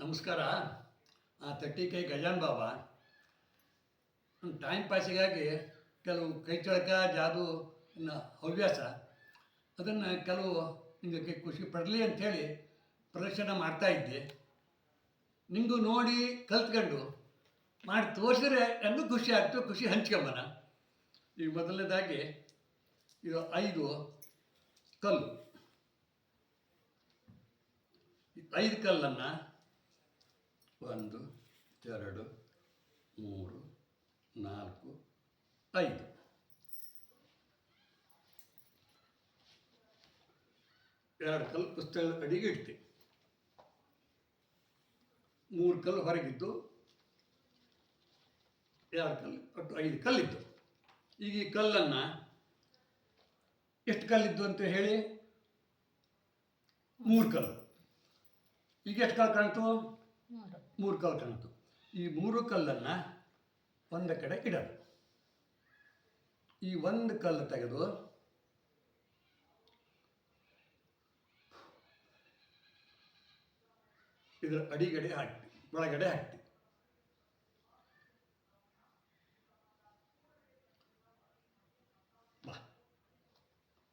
ನಮಸ್ಕಾರ. ಆ ತಟ್ಟಿಕೈ ಗಜಾನ್ ಬಾಬಾ. ಟೈಮ್ ಪಾಸಿಗಾಗಿ ಕೆಲವು ಕೈ ಚಳಕ ಜಾದು ಹವ್ಯಾಸ, ಅದನ್ನು ಕೆಲವು ನಿಮಗೆ ಖುಷಿ ಪಡಲಿ ಅಂಥೇಳಿ ಪ್ರದರ್ಶನ ಮಾಡ್ತಾ ಇದ್ದೆ. ನಿಮಗೂ ನೋಡಿ ಕಲ್ತ್ಕೊಂಡು ಮಾಡಿ ತೋರಿಸಿದ್ರೆ ನನಗೂ ಖುಷಿ ಆಗ್ತು, ಖುಷಿ ಹಂಚ್ಕೊಂಬನ. ಈಗ ಮೊದಲನೇದಾಗಿ ಇದು ಐದು ಕಲ್ಲು. ಐದು ಕಲ್ಲನ್ನು ಒಂದು, ಎರಡು, ಮೂರು, ನಾಲ್ಕು, ಐದು. ಎರಡು ಕಲ್ಲು ಪುಸ್ತಕದ ಅಡಿಗೆ ಇಟ್ಟೆ ಮೂರು ಕಲ್ಲು ಹೊರಗಿದ್ದು, ಎರಡು ಕಲ್ಲು, ಒಟ್ಟು ಐದು ಕಲ್ಲಿದ್ದು. ಈಗ ಈ ಕಲ್ಲನ್ನು ಎಷ್ಟು ಕಲ್ಲಿದ್ದು ಅಂತ ಹೇಳಿ? ಮೂರು ಕಲ್ಲು. ಈಗ ಎಷ್ಟು ಕಲ್ಲು ಕಾಣ್ತು ಮೂರು ಕಲ್ಲು ಕಾಣ್ತು ಈ ಮೂರು ಕಲ್ಲನ್ನು ಒಂದು ಕಡೆ ಇಡೋದು. ಈ ಒಂದು ಕಲ್ಲು ತೆಗೆದು ಇದರ ಅಡಿಗಡೆ ಹಾಕ್ತಿ ಒಳಗಡೆ ಹಾಕ್ತಿ ಬಾ.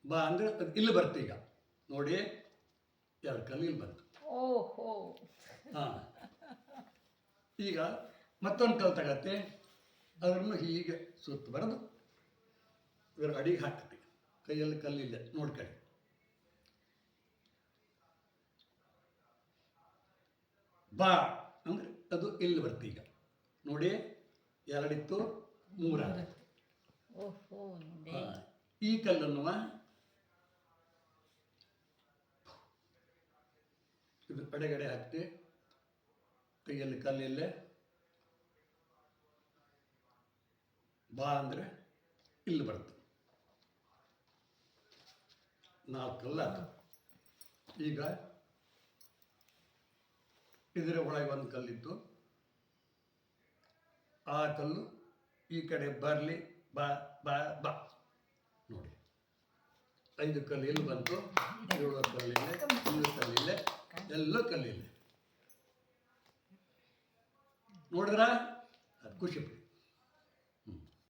ಬಾ ಅಂದ್ರೆ ಅದು ಇಲ್ಲಿ ಬರ್ತೀಗ ಈಗ. ನೋಡಿ ಎರಡು ಕಲ್ಲು ಇಲ್ಲಿ ಬಂತು. ಓಹೋ. ಹಾಂ. ಈಗ ಮತ್ತೊಂದು ಕಲ್ಲು ತಗತ್ತೆ. ಅದನ್ನು ಹೀಗೆ ಸುತ್ತ ಬರೆದು ಇದರ ಅಡಿಗೆ ಹಾಕತ್ತೆ ಕೈಯಲ್ಲಿ ಕಲ್ಲಿಲ್ಲ ನೋಡ್ಕೊಳ್ಳಿ. ಬಾ ಅಂದರೆ ಅದು ಇಲ್ಲಿ ಬರ್ತಿ ಈಗ? ನೋಡಿ ಎರಡಿತ್ತು ಮೂರ. ಈ ಕಲ್ಲನ್ನು ಇದು ಕಡೆಗಡೆ ಹಾಕ್ತಿ. ಕೈಯಲ್ಲಿ ಕಲ್ಲಿಲ್ಲೇ ಬಾ ಅಂದರೆ ಇಲ್ಲಿ ಬರುತ್ತೆ. ನಾಲ್ಕು ಕಲ್ಲು ಆಯ್ತು ಈಗ ಇದರ ಒಳಗೆ ಒಂದು ಕಲ್ಲಿತ್ತು. ಆ ಕಲ್ಲು ಈ ಕಡೆ ಬರಲಿ, ಬಾ ಬಾ ಬಾ. ನೋಡಿ. ಐದು ಕಲ್ಲು ಇಲ್ಲಿ ಬಂತು. ಏಳು ಕಲ್ಲಿಲ್ಲ, ಒಂದು ಕಲ್ಲಿಲ್ಲ, ಎಲ್ಲ ಕಲ್ಲಿಲ್ಲ. ನೋಡಿದ್ರ? ಅದು ಖುಷಿ